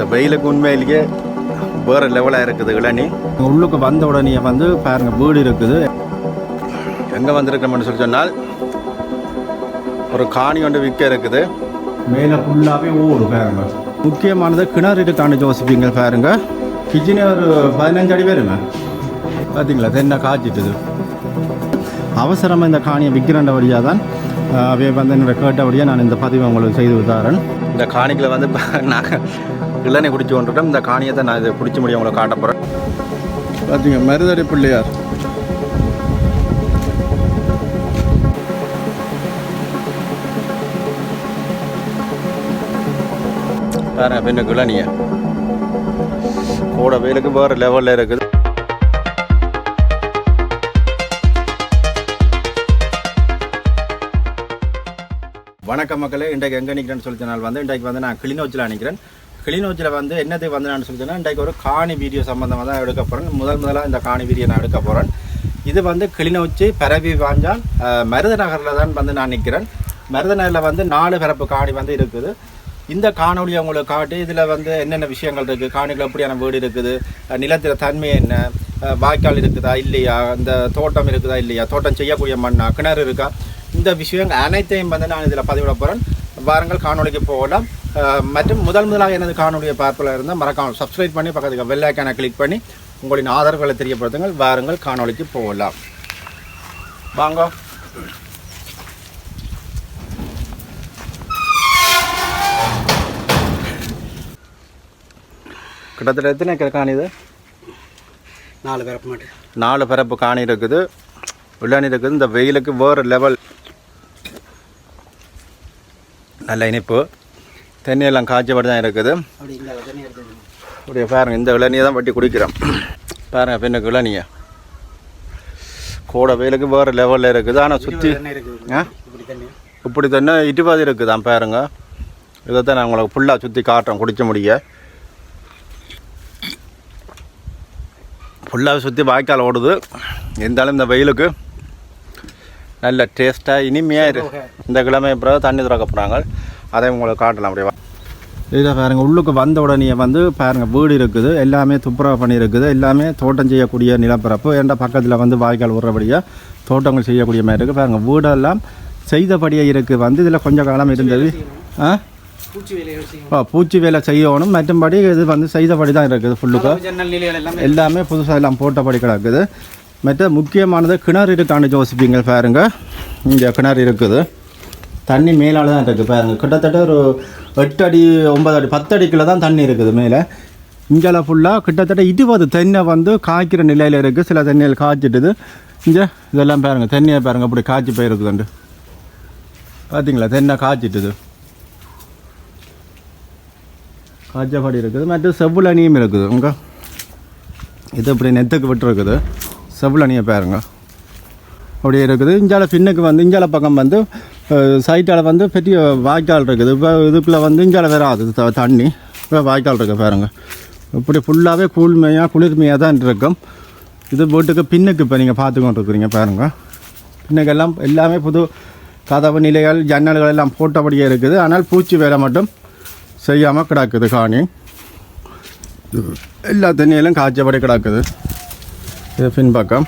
இந்த வெயிலுக்கு உண்மையிலேயே வேறு லெவலாக இருக்குது இளநி. உள்ளுக்கு வந்த உடனே வந்து பாருங்க வீடு இருக்குது. எங்கே வந்திருக்கோம்னு சொல்லி சொன்னால் ஒரு காணி ஒன்று விற்க இருக்குது. மேலே ஃபுல்லாகவே ஓடு பாருங்க. முக்கியமானது கிணறு இருக்கான்னு யோசிப்பீங்க பாருங்க. கிச்சனே ஒரு பதினஞ்சு அடி வருங்க. பார்த்தீங்களா தென்னை காய்ச்சிட்டுது. அவசரமாக இந்த காணியை விற்கிறண்ட வழியாக தான் அவைய வந்து என்னோட கேட்டபடியாக நான் இந்த பதிவை உங்களுக்கு செய்து வித்தாரன் இந்த காணிக்கில் வந்து நாங்கள் இளநீ குடிச்சு கொண்டிருக்கோம். இந்த காணியை தான் நான் இதை குடிச்ச முடியும் உங்களுக்கு காட்ட போகிறேன் பார்த்தீங்க மருதடி பிள்ளையார். பாருங்க பின்ன இளநிய கூட வெயிலுக்கு வேறு லெவலில் இருக்குது. வணக்கம் மக்களே இன்றைக்கு எங்கே நிற்கிறேன்னு சொல்லி சொன்னால் வந்து இன்றைக்கு வந்து நான் கிளிநொச்சியில் நிற்கிறேன் கிளிநொச்சியில் வந்து என்னது வந்து நான் சொல்லி இன்றைக்கு ஒரு காணி வீடியோ சம்மந்தமாக தான் எடுக்க போகிறேன் முதல் முதலாக இந்த காணி வீடியோ நான் எடுக்க போகிறேன் இது வந்து கிளிநொச்சி பரவி வாஞ்சால் மருதநகரில் மருத நகரில் தான் வந்து நான் நிற்கிறேன் மருத நகரில் வந்து நாலு பிறப்பு காணி வந்து இருக்குது. இந்த காணொலியை உங்களுக்கு காட்டி இதில் வந்து என்னென்ன விஷயங்கள் இருக்குது காணிகள் எப்படியான வீடு இருக்குது? நிலத்தில் நிலத்தில தன்மை என்ன? வாய்க்கால் இருக்குதா இல்லையா? இந்த தோட்டம் இருக்குதா இல்லையா? தோட்டம் செய்யக்கூடிய மண்ணா? கிணறு இருக்கா? இந்த விஷயங்கள் அனைத்தையும் வந்து நான் இதில் பதிவிட போகிறேன் வாருங்கள் காணொளிக்கு போகலாம். மற்றும் முதல் முதலாக எனது காணொலியை பார்ப்பதில் இருந்தால் மறக்காமல் சப்ஸ்கிரைப் பண்ணி பக்கத்துக்கு வெள்ளை ஐக்கானை கிளிக் பண்ணி உங்களின் ஆதரவுகளை தெரியப்படுத்துங்கள். வாருங்கள் காணொளிக்கு போகலாம். வாங்க. கிட்டத்தட்ட எத்தனை ஏக்கர் காணி இது? நாலு பேரப்ப மாட்டேன் நாலு பரப்பு காணி இருக்குது. உள்ளாணி இருக்குது. இந்த வெயிலுக்கு வேறு லெவல் நல்ல இனிப்பு. தண்ணியெல்லாம் காய்ச்சப்படி தான் இருக்குது. அப்படியே பாருங்க இந்த இளநியை தான் வட்டி குடிக்கிறோம். பாருங்க பின்னுக்கு இளநியை கூட வெயிலுக்கு வேறு லெவலில் இருக்குது. ஆனால் சுற்றி இப்படி தண்ணி. இட்டுபாதி இருக்குதான் பாருங்க. இதைத்தான் நான் உங்களுக்கு ஃபுல்லாக சுற்றி காட்டுறேன் குடிக்க முடிய. ஃபுல்லாக சுற்றி வாய்க்கால் ஓடுது. இருந்தாலும் இந்த வெயிலுக்கு நல்ல டேஸ்ட்டாக இனிமையாக இரு. இந்த கிழமை பிறகு தண்ணி திறக்க போகிறாங்க அதை உங்களுக்கு காட்டலாம் அப்படியே இதை பாருங்க உள்ளுக்கு வந்த உடனே வந்து பாருங்க வீடு இருக்குது எல்லாமே துப்புரவு பண்ணியிருக்குது எல்லாமே தோட்டம் செய்யக்கூடிய நிலப்பரப்பு. என்ற பக்கத்தில் வந்து வாய்க்கால் விடுறபடியாக தோட்டங்கள் செய்யக்கூடிய மாதிரி இருக்குது பாருங்க வீடெல்லாம் செய்தபடியே இருக்குது வந்து இதில் கொஞ்சம் காலம் இருந்தது. ஆ? பூச்சி வேலை செய்யணும். மற்றும்படி இது வந்து செய்தபடி தான் இருக்குது ஃபுல்லுக்கு எல்லாமே புதுசாக எல்லாம் போட்டபடி கிடக்குது. மற்ற முக்கியமானது கிணறு இருக்கான்னு யோசிப்பீங்க பாருங்க. இங்கே கிணறு இருக்குது. தண்ணி மேலால் தான் இருக்குது பாருங்க கிட்டத்தட்ட ஒரு எட்டு அடி ஒன்பது அடி பத்து அடிக்குள்ள தான் தண்ணி இருக்குது மேலே. இங்கெல்லாம் ஃபுல்லாக கிட்டத்தட்ட இருபது தென்னை வந்து காய்க்கிற நிலையில் இருக்குது சில தென்னையில் காய்ச்சிட்டுது. இங்கே இதெல்லாம் பாருங்க. தென்னையை பாருங்க. அப்படி காய்ச்சி போயிருக்குதுண்டு பார்த்தீங்களா தென்னை காய்ச்சிட்டுது. காய்ச்சபடி இருக்குது. மற்ற செவ்வுலனியும் இருக்குது. உங்க இது இப்படி நெத்துக்கு விட்டுருக்குது. செவ்வுலனியை பாருங்க. அப்படியே இருக்குது. இஞ்சால பின்னுக்கு வந்து இஞ்சால பக்கம் வந்து சைட்டால் வந்து பெரிய வாய்க்கால் இருக்குது. இப்போ இதுக்குள்ளே வந்து இங்கே வராது தண்ணி. இப்போ வாய்க்கால் இருக்கு பாருங்க. இப்படி ஃபுல்லாகவே கூழ்மையாக குளிர்மையாக தான் இருக்கும். இது வீட்டுக்கு பின்னுக்கு இப்போ நீங்கள் பார்த்து கொண்டு இருக்கிறீங்க பாருங்க. பின்னுக்கெல்லாம் எல்லாமே புது கதவு நிலைகள் ஜன்னல்கள் எல்லாம் போட்டபடியே இருக்குது. ஆனால் பூச்சி வேலை மட்டும் செய்யாமல் கிடக்குது காணி. எல்லா தண்ணியிலும் காய்ச்சபடி கிடக்குது. இது பின்பக்கம்.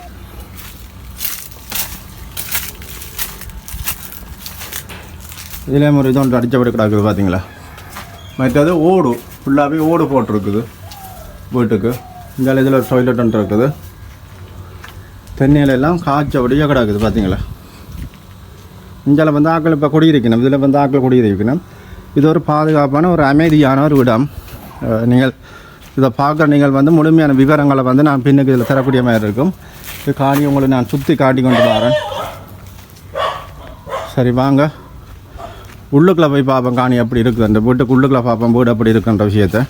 இதில் ஒரு இது ஒன்று அடித்தபடி கிடக்குது பார்த்தீங்களா? மற்றது ஓடு ஃபுல்லாகவே ஓடு போட்டிருக்குது வீட்டுக்கு. இந்த இதில் ஒரு டொய்லெட் ஒன்று இருக்குது. தென்னையிலெல்லாம் காய்ச்சபடியாக கிடக்குது பார்த்தீங்களா? இந்தியாவில் வந்து ஆக்கள் இப்போ குடியிருக்கணும் இதில் வந்து ஆக்கள் குடியிருக்கணும். இது ஒரு பாதுகாப்பான ஒரு அமைதியான ஒரு இடம். நீங்கள் இதை பார்க்குற நீங்கள் வந்து முழுமையான விவரங்களை வந்து நான் பின்னுக்கு இதில் தரக்கூடிய மாதிரி இருக்கும். இது காணி உங்களுக்கு நான் சுற்றி காட்டி கொண்டு வரேன். சரி வாங்க. உள்ளுக்குள்ளே போய் பார்ப்போம் காணி எப்படி இருக்குது அந்த வீட்டுக்கு உள்ளுக்குள்ளே பார்ப்போம் வீடு எப்படி இருக்குன்ற விஷயத்த.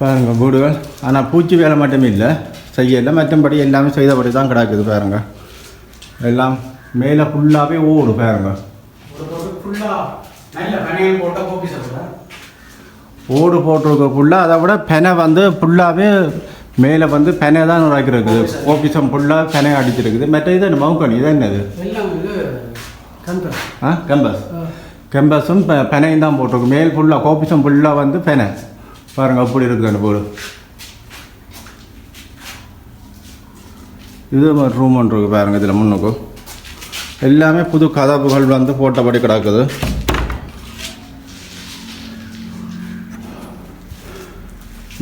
பாருங்க வீடுகள். ஆனால் பூச்சி வேலை மட்டும் இல்லை. செய்யலை மற்றபடி எல்லாமே செய்தபடி தான் கிடக்குது பாருங்க. எல்லாம் மேலே ஃபுல்லாகவே ஓடு பாருங்க. ஓடு போட்டிருக்க ஃபுல்லாக அதை விட பெனை வந்து ஃபுல்லாகவே மேலே வந்து பெனை தான் இருக்குது ஓபிசம் ஃபுல்லாக பெனை அடிச்சிருக்குது. மற்ற இது என்ன மவுக்கணி? இது என்னது? ஆ கம்பஸ் கெம்பஸும் பெனையும் தான் போட்டிருக்கு மேல் ஃபுல்லாக கோபிசம் ஃபுல்லாக வந்து பெனை. பாருங்கள் அப்படி இருக்குது அந்த வீடு இது ஒரு ரூம் ஒன்று இருக்குது பாருங்கள் இதில் முன்னுக்கு. எல்லாமே புது கதவுகள் வந்து போட்டபடி கிடக்குது.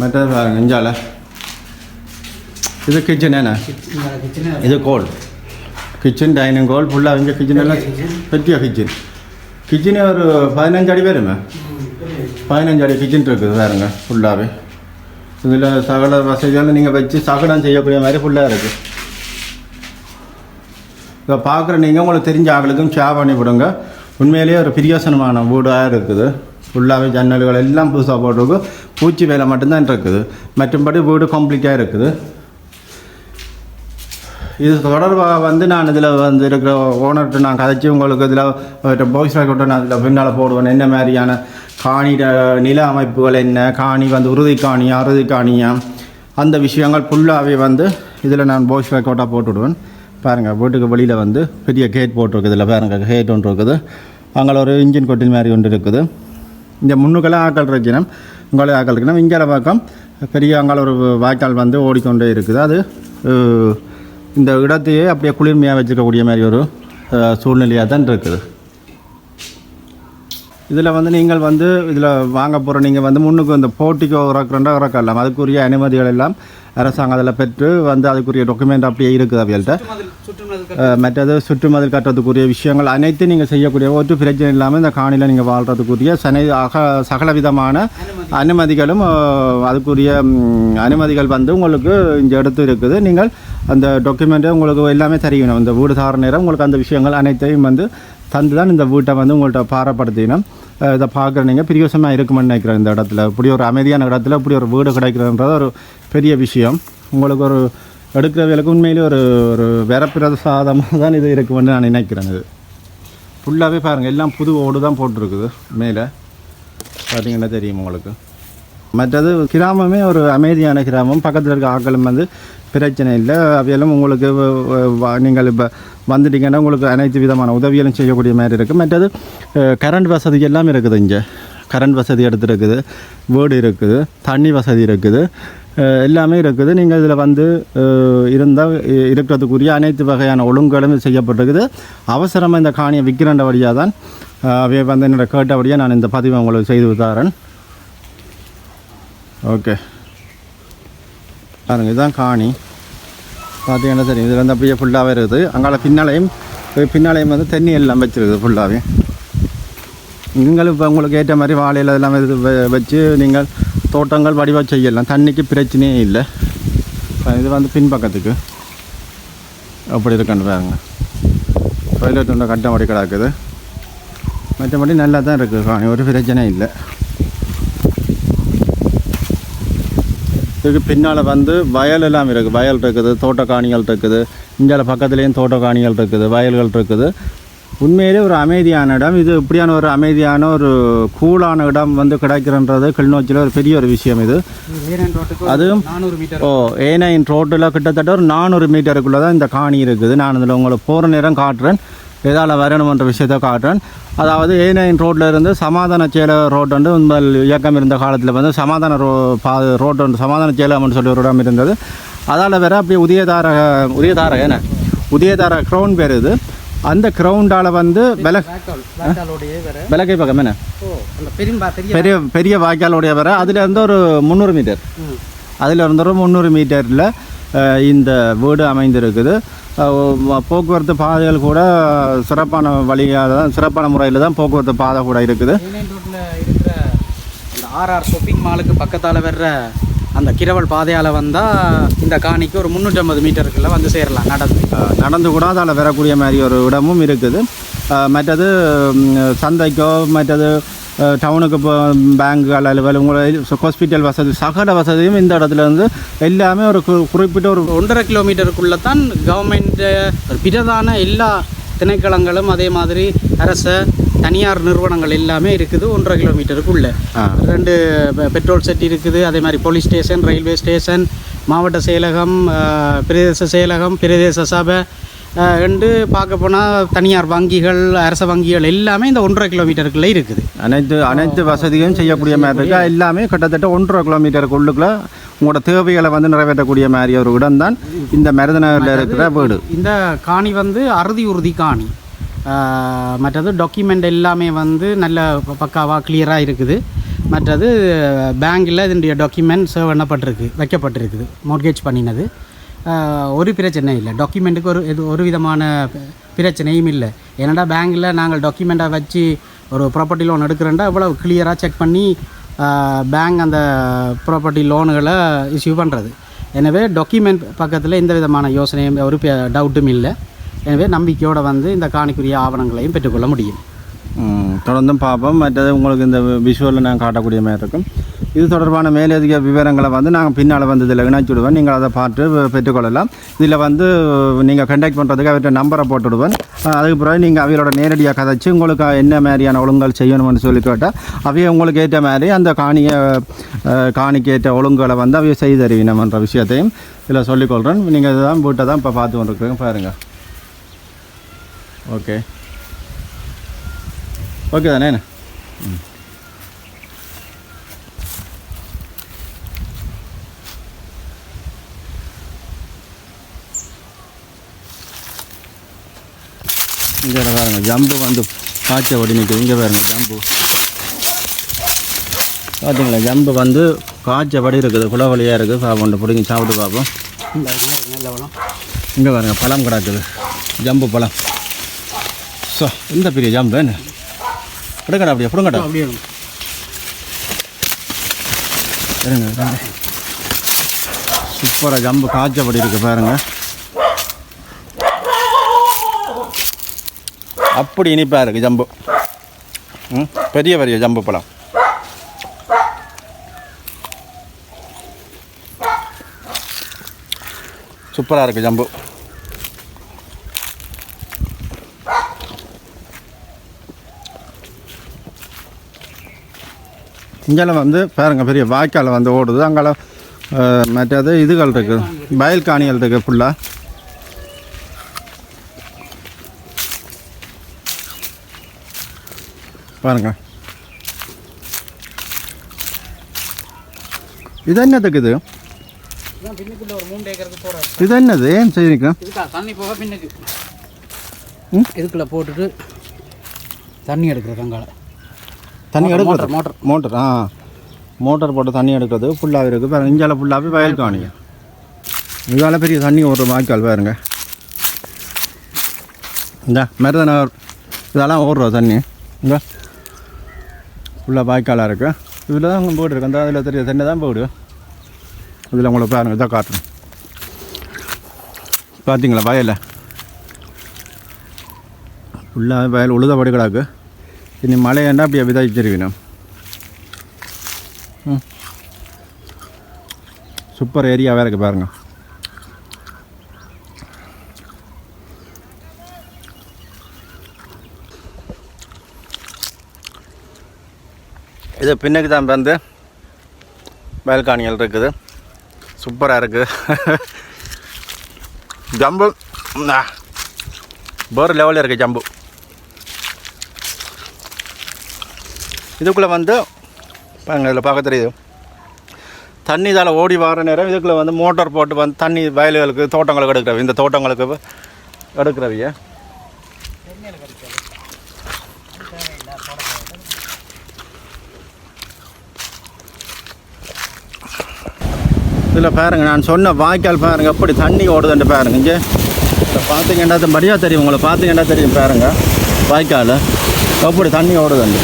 மற்றது பாருங்க இஞ்சால. இது கிச்சன் என்ன? இது கோல் கிச்சன் டைனிங் ஹால் ஃபுல்லாக இங்கே கிச்சன் எல்லாம் பெரிய கிச்சன் கிச்சனே ஒரு பதினஞ்சு அடி வருமே பதினஞ்சு அடி கிச்சன் இருக்குது பாருங்க ஃபுல்லாகவே இதில் சகல வசதிகளும் நீங்கள் வச்சு சகலம் செய்யக்கூடிய மாதிரி ஃபுல்லாக இருக்குது இதை பார்க்குற நீங்கள் உங்களுக்கு தெரிஞ்ச ஆளுக்கும் ஷேர் பண்ணி விடுங்க உண்மையிலேயே ஒரு பிரியோசனமான வீடாக இருக்குது ஃபுல்லாகவே ஜன்னல்கள் எல்லாம் புதுசாக போட்டிருக்கு பூச்சி வேலை மட்டும்தான் இருக்குது மற்றும்படி வீடு கம்ப்ளீட்டாக இருக்குது இது தொடர்பாக வந்து நான் இதில் வந்து இருக்கிற ஓனர்கிட்ட நான் கதைச்சி உங்களுக்கு இதில் பாய்ஸ் ரெக்கார்ட்டை நான் இதில் பின்னால் போடுவேன். என்ன மாதிரியான காணி நில அமைப்புகள் என்ன? காணி வந்து உறுதி காணியா அறுதி காணியா அந்த விஷயங்கள் ஃபுல்லாகவே வந்து இதில் நான் பாய்ஸ் ரெக்கார்ட்டாக போட்டுவிடுவேன் பாருங்கள் வீட்டுக்கு வெளியில் வந்து பெரிய கேட் போட்டிருக்குது. இதில் பாருங்கள் கேட் ஒன்று இருக்குது. அங்கே ஒரு இன்ஜின் கொட்டில் மாதிரி ஒன்று இருக்குது. இந்த முன்னுக்கெல்லாம் ஆக்கள் இருக்கணும் உங்களை ஆக்கள் இருக்கணும் இங்கே பக்கம் பெரிய அங்கால ஒரு வாய்க்கால் வந்து ஓடிக்கொண்டே இருக்குது. அது இந்த இடத்தையே அப்படியே குளிர்மையாக வச்சுக்கக்கூடிய மாதிரி ஒரு சூழ்நிலையாக தான் இருக்குது. இதில் வந்து நீங்கள் வந்து இதில் வாங்க போகிற நீங்கள் வந்து முன்னுக்கு இந்த போட்டிக்கோ இறக்குறண்டா இறக்கலாம் அதுக்குரிய அனுமதிகள் எல்லாம் அரசாங்கம் அதில் பெற்று வந்து அதுக்குரிய டாக்குமெண்ட் அப்படியே இருக்குது அவைகள்கிட்ட மற்றது சுற்றுமதில் கட்டுறதுக்குரிய விஷயங்கள் அனைத்தும் நீங்கள் செய்யக்கூடிய ஒரு பிரச்சனை இல்லாமல் இந்த காணியில் நீங்கள் வாழ்கிறதுக்குரிய சனை அக சகல விதமான அனுமதிகளும் அதுக்குரிய அனுமதிகள் வந்து உங்களுக்கு இங்கே எடுத்து இருக்குது. நீங்கள் அந்த டாக்குமெண்ட்டை உங்களுக்கு எல்லாமே தெரியணும் இந்த வீடு சார நேரம் உங்களுக்கு அந்த விஷயங்கள் அனைத்தையும் வந்து தந்து தான் இந்த வீட்டை வந்து உங்கள்கிட்ட பாரப்படுத்தினோம். இதை பார்க்குற நீங்கள் பிரியோசமாக இருக்குமென்னு நினைக்கிறேன் இந்த இடத்துல. இப்படி ஒரு அமைதியான இடத்துல இப்படி ஒரு வீடு கிடைக்கிறதுன்றது ஒரு பெரிய விஷயம். உங்களுக்கு ஒரு எடுக்கிறவர்களுக்கு உண்மையிலே ஒரு ஒரு வரப்பிரசாதமாக தான் இது இருக்குமென்னு நான் நினைக்கிறேன் இது. ஃபுல்லாகவே பாருங்கள் எல்லாம் புது ஓடு தான் போட்டிருக்குது மேலே. பார்த்தீங்கன்னா தெரியும் உங்களுக்கு. மற்றது கிராமமே ஒரு அமைதியான கிராமம். பக்கத்தில் இருக்க ஆக்களும் வந்து பிரச்சனை இல்லை. அவையெல்லாம் உங்களுக்கு நீங்கள் இப்போ வந்துட்டீங்கன்னா உங்களுக்கு அனைத்து விதமான உதவிகளும் செய்யக்கூடிய மாதிரி இருக்குது மற்றது கரண்ட் வசதி எல்லாம் இருக்குது இங்கே. கரண்ட் வசதி எடுத்துருக்குது. வீடு இருக்குது. தண்ணி வசதி இருக்குது. எல்லாமே இருக்குது. நீங்கள் இதில் வந்து இருந்தால் இருக்கிறதுக்குரிய அனைத்து வகையான ஒழுங்குகளும் செய்யப்பட்டிருக்குது. அவசரமாக இந்த காணியை விற்கிறண்ட வழியாக தான் அவை வந்து என்னோட கேட்டபடியாக நான் இந்த பதிவை உங்களுக்கு செய்து தரேன். ஓகே பாருங்கள் இதுதான் காணி. பார்த்தீங்கன்னா சரி இதில் வந்து அப்படியே ஃபுல்லாகவே இருக்குது. அங்கால பின்னாலையும் பின்னாலையும் வந்து தண்ணி எல்லாம் வச்சிருக்குது ஃபுல்லாகவே நீங்களும் இப்போ உங்களுக்கு ஏற்ற மாதிரி வாழையில் எல்லாம் இது வச்சு நீங்கள் தோட்டங்கள் வடிவாக செய்யலாம். தண்ணிக்கு பிரச்சனையே இல்லை. இது வந்து பின்பக்கத்துக்கு. அப்படி இருக்குன்னு பாருங்க. டொய்லெட் கட்டம் கட்ட கிடக்குது. மற்றபடி நல்லா தான் இருக்குது காணி. ஒரு பிரச்சனை இல்லை. இதுக்கு பின்னால் வந்து வயல் எல்லாம் இருக்குது. வயல் இருக்குது தோட்டக்காணிகள் இருக்குது. இந்தியாவில் பக்கத்துலேயும் தோட்டக்காணிகள் இருக்குது வயல்கள் இருக்குது. உண்மையிலே ஒரு அமைதியான இடம். இது இப்படியான ஒரு அமைதியான ஒரு கூலான இடம் வந்து கிடைக்கிறன்றது கிளிநொச்சியில் ஒரு பெரிய ஒரு விஷயம் இது. அதுவும் ஓ ஏனையின் ரோட்டில் கிட்டத்தட்ட ஒரு நானூறு மீட்டருக்குள்ளே தான் இந்த காணி இருக்குது. நான் இதில் உங்களுக்கு போகிற நேரம் காட்டுறேன். எதால் வரணுமன்ற விஷயத்தை காட்டுறேன். அதாவது ஏ நைன் ரோட்டில் இருந்து சமாதான சேல ரோட் வந்து முதல் இயக்கம் இருந்த காலத்தில் வந்து சமாதான ரோ பா ரோட் வந்து சமாதான சேலம்னு சொல்லி ஒரு இடம் இருந்தது. அதால் வேற அப்படியே உதயதார உதயதார என்ன? உதயதார க்ரௌன் பேர் இது. அந்த க்ரௌண்டால் வந்து வில விலகை பக்கம் என்ன? பெரிய பெரிய வாய்க்காலுடைய வர அதில் இருந்து ஒரு முந்நூறு மீட்டர். அதில் இருந்து ஒரு முந்நூறு மீட்டரில் இந்த வீடு அமைந்திருக்குது. போக்குவரத்து பாதைகள் கூட சிறப்பான வழியாக தான் சிறப்பான முறையில் தான் போக்குவரத்து பாதை கூட இருக்குது. இருக்கிற ஆர்ஆர் ஷாப்பிங் மாலுக்கு பக்கத்தால் வர்ற அந்த கிரவல் பாதையால் வந்தால் இந்த காணிக்கு ஒரு முந்நூற்றம்பது மீட்டருக்குள்ள வந்து சேரலாம் நடந்து. நடந்து கூட அதில் வரக்கூடிய மாதிரி ஒரு இடமும் இருக்குது. மற்றது சந்தைக்கோ மற்றது டவுனுக்கு இப்போ பேங்குகள் அலுவல் உங்களை ஹாஸ்பிட்டல் வசதி சகல வசதியும் இந்த இடத்துல இருந்து எல்லாமே ஒரு குறிப்பிட்ட ஒரு ஒன்றரை கிலோமீட்டருக்குள்ளே தான் கவர்மெண்ட் பிரதான எல்லா திணைக்களங்களும் அதே மாதிரி அரச தனியார் நிறுவனங்கள் எல்லாமே இருக்குது ஒன்றரை கிலோமீட்டருக்குள்ள. ரெண்டு பெட்ரோல் செட் இருக்குது அதே மாதிரி போலீஸ் ஸ்டேஷன் ரயில்வே ஸ்டேஷன் மாவட்ட செயலகம் பிரதேச செயலகம் பிரதேச சபை என்று பார்க்க போனால் தனியார் வங்கிகள் அரச வங்கிகள் எல்லாமே இந்த ஒன்றரை கிலோமீட்டருக்குள்ளே இருக்குது. அனைத்து அனைத்து வசதியும் செய்யக்கூடிய மாதிரி இருக்கு? எல்லாமே கிட்டத்தட்ட ஒன்றரை கிலோமீட்டருக்கு உள்ளுக்குள்ள உங்களோட தேவைகளை வந்து நிறைவேற்றக்கூடிய மாதிரி ஒரு இடம் தான் இந்த மருதநகரில் இருக்கிற வீடு. இந்த காணி வந்து அறுதி உறுதி காணி. மற்றது டாக்குமெண்ட் எல்லாமே வந்து நல்ல பக்காவாக கிளியராக இருக்குது. மற்றது பேங்கில் இதனுடைய டாக்குமெண்ட் சேவ் பண்ணப்பட்டிருக்கு வைக்கப்பட்டிருக்குது மோர்கேஜ் பண்ணினது. ஒரு பிரச்சனை இல்லை. டாக்குமெண்ட்டுக்கு ஒரு இது ஒரு விதமான பிரச்சனையும் இல்லை. ஏன்னாடா பேங்கில் நாங்கள் டாக்குமெண்ட்டை வச்சு ஒரு ப்ராப்பர்ட்டி லோன் எடுக்கிறோண்டா இவ்வளோ கிளியராக செக் பண்ணி பேங்க் அந்த ப்ராப்பர்ட்டி லோனுகளை இஷ்யூ பண்ணுறது எனவே டாக்குமெண்ட் பக்கத்தில் எந்த விதமான யோசனையும் ஒரு டவுட்டும் இல்லை. எனவே நம்பிக்கையோடு வந்து இந்த காணிக்குரிய ஆவணங்களையும் பெற்றுக்கொள்ள முடியும். தொடர்ந்தும் பார்ப்போம் மற்றது உங்களுக்கு இந்த விஷுவலில் நான் காட்டக்கூடிய மாதிரி இருக்கும் இது தொடர்பான மேலதிக விவரங்களை வந்து நாங்கள் பின்னால் வந்து இதில் இணைச்சுடுவேன் நீங்கள் அதை பார்த்து பெற்றுக்கொள்ளலாம் இதில் வந்து நீங்கள் கண்டக்ட் பண்ணுறதுக்கு அவர்கிட்ட நம்பரை போட்டுவிடுவேன் அதுக்கு பிறகு நீங்கள் அவையோட நேரடியாக கதைச்சு உங்களுக்கு என்ன மாதிரியான ஒழுங்குகள் செய்யணும்னு சொல்லி கேட்டால் அவைய உங்களுக்கு ஏற்ற மாதிரி அந்த காணியை காணிக்கு ஏற்ற ஒழுங்குகளை வந்து அவைய செய்து தருவினம்ன்ற விஷயத்தையும் இதில் சொல்லிக்கொள்கிறேன் நீங்கள் இதுதான் வீட்டை தான் இப்போ பார்த்து கொண்டிருக்கிறீங்க பாருங்கள் ஓகே ஓகே தானே? ம். இங்கே பாருங்க ஜம்பு வந்து காய்ச்ச ஓடி நிற்குது இங்கே பாருங்க ஜம்பு. பார்த்தீங்களா ஜம்பு வந்து காய்ச்சபடி இருக்குது. குளவழியாக இருக்குது. பாப்போம் பிடிங்கி சாப்பிட்டு பார்ப்போம். இங்கே பாருங்க பழம் கிடக்குது. ஜம்பு பழம். ஸோ இந்த பெரிய ஜம்பு என்ன? எடுக்கடா அப்படியே பிடுங்கடா அப்படியே இருங்க. சூப்பராக ஜம்பு காய்ச்சபடி இருக்கு பாருங்க. அப்படி இனிப்பாக இருக்குது ஜம்பு. ம் பெரிய பெரிய ஜம்பு பழம். சூப்பராக இருக்குது ஜம்பு. இங்கெல்லாம் வந்து பாருங்க பெரிய வாய்க்கால் வந்து ஓடுது. அங்கெல்லாம் மற்றது இதுகள் இருக்குது வயல் காணிகள் இருக்குது ஃபுல்லாக பாருங்க. இது என்னதுக்கு இது? இது என்னது? ஏன் இதுக்கா தண்ணி போக பின்னுக்கு. ம்? இதுக்குள்ளே போட்டுட்டு தண்ணி எடுக்கிற கங்கால. தண்ணி எடுக்கிறது? மோட்டர். மோட்டர். ஆ. மோட்டர் போட்டு தண்ணி எடுக்கிறது ஃபுல்லாக இருக்குது. பாருங்க இஞ்சால ஃபுல்லாகவே வயல் காணி. இதால் பெரிய தண்ணி ஓடுற வாய்க்கால் பாருங்க. இந்த மருதநகர். இதெல்லாம் ஓடுற தண்ணி. இந்த. ஃபுல்லாக வாய்க்காலாக இருக்குது இதில் தான் போய்ட்டு இருக்கு அந்த அதில் தெரிய தண்ணி தான் போய்டு இதில் உங்களுக்கு பாருங்க இதான் காட்டுறேன். பார்த்தீங்களா வயலை? ஃபுல்லாக வயல் உழுதபடி கிடக்கு. இனி மழையாண்டா அப்படியே விதைச்சிருக்கணும் ம் சூப்பர் ஏரியாவாக இருக்குது பாருங்க இது பின்னுக்கு தான் வந்து வேல்காணிகள் இருக்குது சூப்பராக இருக்குது ஜம்பு வேறு லெவலில் இருக்குது ஜம்பு இதுக்குள்ளே வந்து பாருங்க இதில் பார்க்க தெரியுது. தண்ணி இதால் ஓடி வர நேரம் இதுக்குள்ளே வந்து மோட்டார் போட்டு வந்து தண்ணி வயல்களுக்கு தோட்டங்களுக்கு எடுக்கிறவி இந்த தோட்டங்களுக்கு எடுக்கிறவிய. இதில் பாருங்க நான் சொன்ன வாய்க்கால் பாருங்க எப்படி தண்ணி ஓடுதுன்னு பாருங்க இங்கே. இப்போ பார்த்தீங்கன்னா மரியாதை தெரியும் உங்களை பார்த்தீங்கன்னா தெரியும் பாருங்க வாய்க்கால். எப்படி தண்ணி ஓடுதுண்டு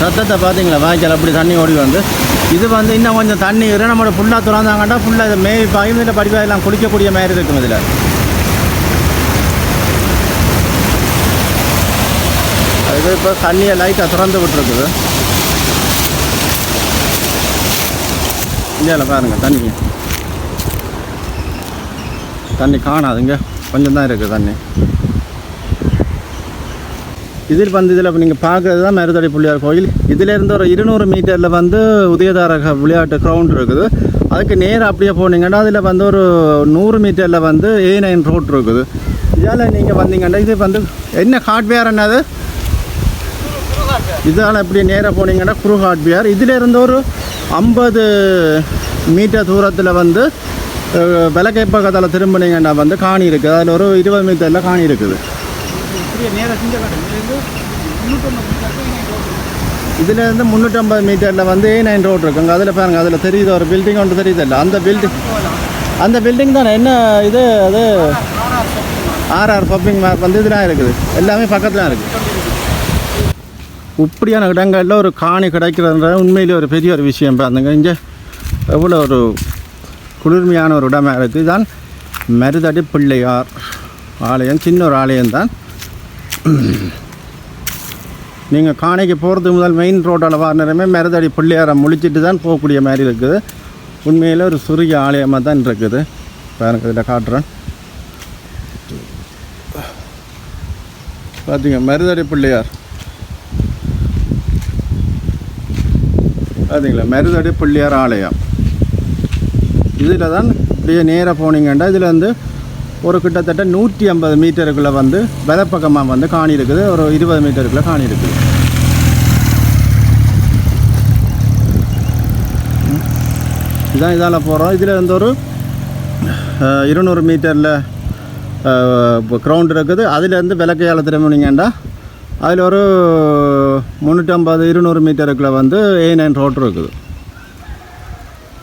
சத்தத்தை பார்த்தீங்களா? வாய்க்கால் அப்படி தண்ணி ஓடி வந்து. இது வந்து இன்னும் கொஞ்சம் தண்ணி இரு. நம்மளோட ஃபுல்லாக துறந்தாங்கன்னா ஃபுல்லாக இதை மேய் பகிர்ந்துட்ட படிப்பாக எல்லாம் குளிக்கக்கூடிய மாதிரி இருக்கும் இதில். அது இப்போ தண்ணியை லைட்டாக திறந்து விட்டுருக்குது. இந்தியாவில் பாருங்கள் தண்ணி. தண்ணி காணாதுங்க. கொஞ்சம் தான் இருக்குது தண்ணி. இதில் வந்து இதில் நீங்கள் பார்க்குறது தான் மருதடி பிள்ளையார் கோயில். இதிலேருந்து ஒரு இருநூறு மீட்டரில் வந்து உதயதாரக விளையாட்டு கிரவுண்ட் இருக்குது. அதுக்கு நேராக அப்படியே போனீங்கன்னா அதில் வந்து ஒரு நூறு மீட்டரில் வந்து ஏ நைன் ரோட் இருக்குது. இதால் நீங்கள் வந்தீங்கன்னா இது வந்து என்ன ஹார்ட்வேர் என்னது இதால் இப்படி நேராக போனீங்கன்னா குரு ஹார்ட்வேர் இதிலேருந்து ஒரு ஐம்பது மீட்டர் தூரத்தில் வந்து அஹ், விளக்கை பக்கத்தில் திரும்பினீங்கன்னா வந்து காணி இருக்குது. அதில் ஒரு இருபது மீட்டரில் காணி இருக்குது. இதுலேருந்து முந்நூற்றம்பது மீட்டரில் வந்து ஏ நைன் ரோட் இருக்குங்க அதில் பாருங்க அதில் தெரியுது ஒரு பில்டிங் ஒன்று தெரியுது இல்லை. அந்த பில்டிங் அந்த பில்டிங் தானே? என்ன இது? அது ஆர்ஆர் ஷாப்பிங் மார்க் வந்து இதெல்லாம் இருக்குது. எல்லாமே பக்கத்தில் இருக்குது இப்படியான இடங்களில் ஒரு காணி கிடைக்கிறதுன்றது உண்மையிலே ஒரு பெரிய ஒரு விஷயம் பாருங்க. இங்கே எவ்வளோ ஒரு குளிர்மையான ஒரு இடமா இருக்குது. தான் மருதடி பிள்ளையார் ஆலயம். சின்ன ஒரு ஆலயம் தான் நீங்கள் காணிக்கு போகிறது முதல் மெயின் ரோட்டால் வரணுமே மருதடி பிள்ளையாரை முழிச்சிட்டு தான் போகக்கூடிய மாதிரி இருக்குது. உண்மையில் ஒரு சுருகி ஆலயமாக தான் இருக்குது. பாருங்க இதில் காட்டுறேன். பார்த்தீங்க மருதடி பிள்ளையார். பார்த்தீங்களா மருதடி பிள்ளையார் ஆலயம். இதில் தான் இப்படியே நேராக போனீங்கன்னா இதில் வந்து ஒரு கிட்டத்தட்ட நூற்றி ஐம்பது மீட்டருக்குள்ளே வந்து வெதப்பக்கமாக வந்து காணி இருக்குது ஒரு இருபது மீட்டருக்குள்ளே காணி இருக்குது இதான் இதால் போகிறோம் இதில் இருந்து ஒரு இருநூறு மீட்டரில் கிரவுண்ட் இருக்குது. அதுலேருந்து விளக்கையால் திரும்பினீங்கண்டா அதில் ஒரு முந்நூற்றம்பது இருநூறு மீட்டருக்குள்ளே வந்து ஏ நைன் ரோட் இருக்குது.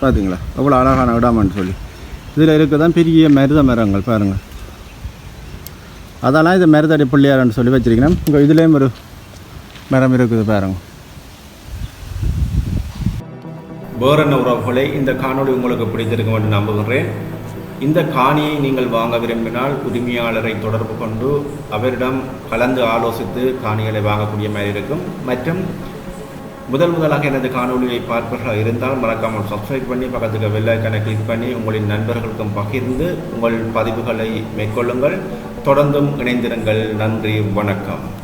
பார்த்தீங்களா எவ்வளோ அழகான விடாமன்னு சொல்லி. இதில் இருக்க தான் பெரிய மருத மரங்கள் பாருங்கள். அதெல்லாம் இது மருதடி பிள்ளையார்னு சொல்லி வச்சிருக்கிறேன். இங்கே இதுலேயும் ஒரு மரம் இருக்குது பாருங்க வேற என்ன உறவுகளை இந்த காணொலி உங்களுக்கு பிடித்திருக்கும் என்று நம்புகிறேன். இந்த காணியை நீங்கள் வாங்க விரும்பினால் உரிமையாளரை தொடர்பு கொண்டு அவரிடம் கலந்து ஆலோசித்து காணிகளை வாங்கக்கூடிய மாதிரி இருக்கும். மற்றும் முதல் முதலாக எனது காணொலியை பார்ப்பவர்கள் இருந்தால் மறக்காமல் சப்ஸ்கிரைப் பண்ணி பக்கத்துக்கு வெள்ளைக்கான கிளிக் பண்ணி உங்களின் நண்பர்களுக்கும் பகிர்ந்து உங்கள் பதிவுகளை மேற்கொள்ளுங்கள். தொடர்ந்தும் இணைந்திருங்கள். நன்றி வணக்கம்.